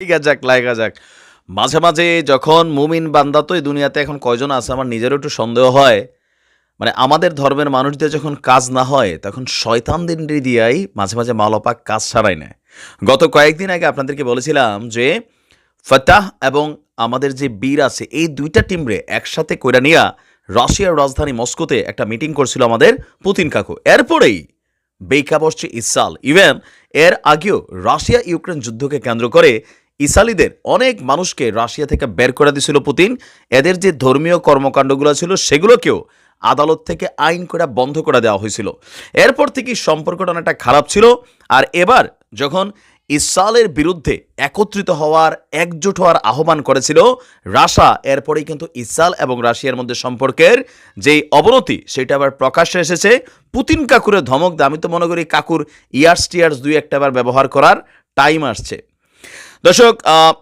আছে যাক লাগা যাক। মাঝে মাঝে যখন মুমিন বান্দা, তো এই দুনিয়াতে এখন কয়জন আছে আমার নিজেরও একটু সন্দেহ হয়। মানে আমাদের ধর্মের মানুষদের যখন কাজ না হয়, তখন শয়তানদের দিয়াই মাঝে মাঝে মালপাক কাজ ছাড়াই নেয়। গত কয়েকদিন আগে আপনাদেরকে বলেছিলাম যে, ফতাহ এবং আমাদের যে বীর আছে, এই দুইটা টিমরে একসাথে কইরা নিয়া রাশিয়ার রাজধানী মস্কোতে একটা মিটিং করছিল আমাদের পুতিন কাকু। এরপরেই বেকা বসছে ইসাল ইভেন এর আগেও রাশিয়া ইউক্রেন যুদ্ধকে কেন্দ্র করে ইসালিদের অনেক মানুষকে রাশিয়া থেকে বের করে দিয়েছিল পুতিন। এদের যে ধর্মীয় কর্মকাণ্ডগুলো ছিল, সেগুলোকেও আদালত থেকে আইন করে বন্ধ করে দেওয়া হয়েছিল। এরপর থেকেই সম্পর্কটা অনেকটা খারাপ ছিল। আর এবার যখন ইসরায়েলের বিরুদ্ধে একত্রিত হওয়ার একজোট হওয়ার আহ্বান করেছিল, রাশা এরপরেই কিন্তু ইসরায়েল এবং রাশিয়ার মধ্যে সম্পর্কের যেই অবনতি, সেটা আবার প্রকাশ্যে এসেছে। পুতিন কাকুরের ধমক দিয়ে আমি তো মনে করি কাকুর ইয়ার্স টিয়ার্স দুই একটা ব্যবহার করার টাইম আসছে। দর্শক আহ,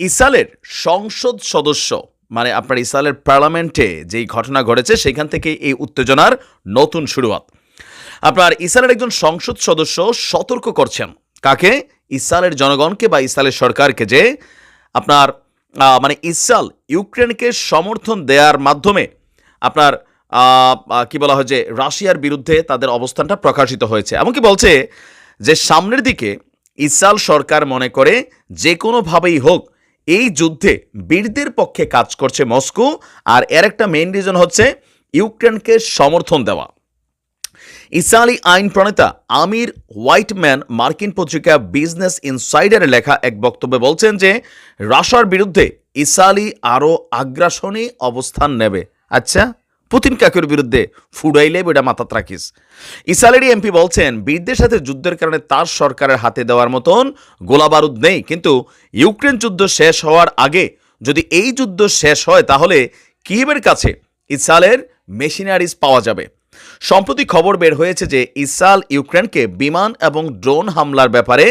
ইসরায়েলের সংসদ সদস্য মানে আপনার ইসরায়েলের পার্লামেন্টে যেই ঘটনা ঘটেছে সেখান থেকে এই উত্তেজনার নতুন শুরুয়াত। আপনার ইসরায়েলের একজন সংসদ সদস্য সতর্ক করছেন। কাকে? ইসরায়েলের জনগণকে বা ইসরায়েলের সরকারকে যে আপনার মানে ইসরায়েল ইউক্রেনকে সমর্থন দেওয়ার মাধ্যমে আপনার কি বলা হয় যে রাশিয়ার বিরুদ্ধে তাদের অবস্থানটা প্রকাশিত হয়েছে। এমনকি বলছে যে সামনের দিকে ইসরায়েল সরকার মনে করে যে কোনোভাবেই হোক, এই যুদ্ধে বীরদের পক্ষে কাজ করছে মস্কো, আর এর একটা মেইন রিজন হচ্ছে ইউক্রেনকে সমর্থন দেওয়া। ইসরায়েলি আইন প্রণেতা আমির হোয়াইটম্যান মার্কিন পত্রিকা বিজনেস ইনসাইডারে লেখা এক বক্তব্যে বলছেন যে রাশার বিরুদ্ধে ইসরায়েলি আরও আগ্রাসনী অবস্থান নেবে। আচ্ছা? পুতিন কাকুর বিরুদ্ধে ফুডাইলে বেটা মাথাত রাখিস। ইসরায়েলেরই এমপি বলছেন বীরদের সাথে যুদ্ধের কারণে তার সরকারের হাতে দেওয়ার মতন গোলাবারুদ নেই, কিন্তু ইউক্রেন যুদ্ধ শেষ হওয়ার আগে যদি এই যুদ্ধ শেষ হয়, তাহলে কিয়েভের কাছে ইসরায়েলের মেশিনারিজ পাওয়া যাবে। সম্প্রতি খবর বের হয়েছে যে ইসরায়েল ইউক্রেনকে বিমান এবং ড্রোন হামলার ব্যাপারে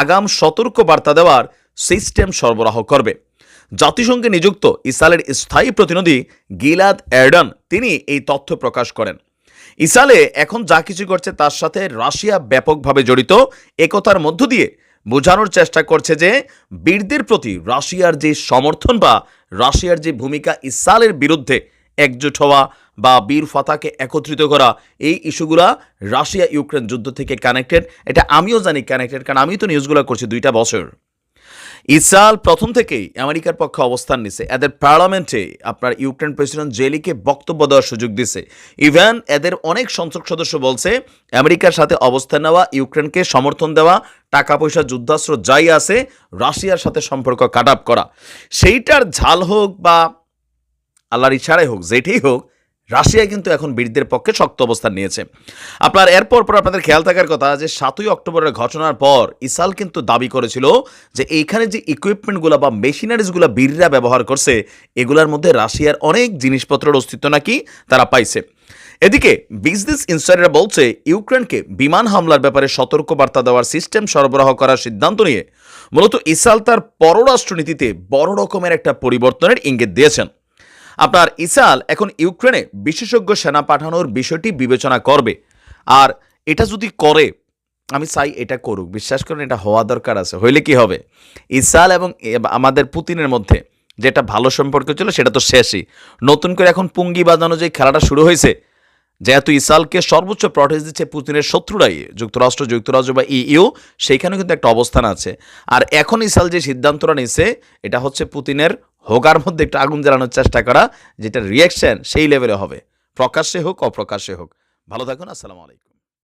আগাম সতর্ক বার্তা দেওয়ার সিস্টেম সরবরাহ করবে। জাতিসংঘে নিযুক্ত ইসরায়েলের স্থায়ী প্রতিনিধি গিলাদ এরডন, তিনি এই তথ্য প্রকাশ করেন। ইসরায়েলে এখন যা কিছু করছে তার সাথে রাশিয়া ব্যাপকভাবে জড়িত। একতার মধ্য দিয়ে বোঝানোর চেষ্টা করছে যে বীরদের প্রতি রাশিয়ার যে সমর্থন বা রাশিয়ার যে ভূমিকা ইসরায়েলের বিরুদ্ধে একজোট হওয়া বা বীর ফাতাকে একত্রিত করা, এই ইস্যুগুলা রাশিয়া ইউক্রেন যুদ্ধ থেকে কানেক্টেড এটা আমিও জানি কানেক্টেড কারণ আমি তো নিউজগুলো করছি দুইটা বছর। ইসরায়েল প্রথম থেকেই আমেরিকার পক্ষে অবস্থান নিছে। এদের পার্লামেন্টে আপনার ইউক্রেন প্রেসিডেন্ট জেলিকে বক্তব্য দেওয়ার সুযোগ দিছে। ইভেন, এদের অনেক সংসদ সদস্য বলছে, আমেরিকার সাথে অবস্থান নেওয়া, ইউক্রেনকে সমর্থন দেওয়া টাকা পয়সা যুদ্ধাস্ত্র যাই আছে, রাশিয়ার সাথে সম্পর্ক কাটাআপ করা। সেইটার ঝাল হোক বা আল্লাহর ইশারাই হোক, যেটাই হোক রাশিয়া কিন্তু এখন বীরদের পক্ষে শক্ত অবস্থান নিয়েছে। আপনার এরপর পর আপনাদের খেয়াল থাকার কথা যে, সাতই অক্টোবরের ঘটনার পর ইসাল কিন্তু দাবি করেছিল যে, এইখানে যে ইকুইপমেন্টগুলো বা মেশিনারিজগুলো বীররা ব্যবহার করছে, এগুলোর মধ্যে রাশিয়ার অনেক জিনিসপত্রের অস্তিত্ব নাকি তারা পাইছে। এদিকে বিজনেস ইনসাইডার বলছে, ইউক্রেনকে বিমান হামলার ব্যাপারে সতর্কবার্তা দেওয়ার সিস্টেম সরবরাহ করার সিদ্ধান্ত নিয়ে মূলত ইসাল তার পররাষ্ট্রনীতিতে বড় রকমের একটা পরিবর্তনের ইঙ্গিত দিয়েছেন। আপনার ইসাল এখন ইউক্রেনে বিশেষজ্ঞ সেনা পাঠানোর বিষয়টি বিবেচনা করবে। আর এটা যদি করে, আমি চাই এটা করুক, বিশ্বাস করেন এটা হওয়া দরকার আছে। হইলে কি হবে? ইসাল এবং আমাদের পুতিনের মধ্যে যেটা ভালো সম্পর্ক ছিল সেটা তো শেষই। নতুন করে এখন পুঙ্গি বাজানো যে খেলাটা শুরু হয়েছে যেহেতু ইসরায়েলকে সর্বোচ্চ প্রটেজ দিচ্ছে পুতিনের শত্রুরাই, যুক্তরাষ্ট্র, যুক্তরাজ্য বা ইইউ সেইখানে কিন্তু একটা অবস্থান আছে। আর এখন ইসরায়েল যে সিদ্ধান্তটা নিছে এটা হচ্ছে পুতিনের হোগার মধ্যে একটা আগুন জ্বালানোর চেষ্টা করা যেটা রিয়াকশন সেই লেভেলে হবে। প্রকাশ্যে হোক, অপ্রকাশ্যে হোক। ভালো থাকুন, আসসালামু আলাইকুম।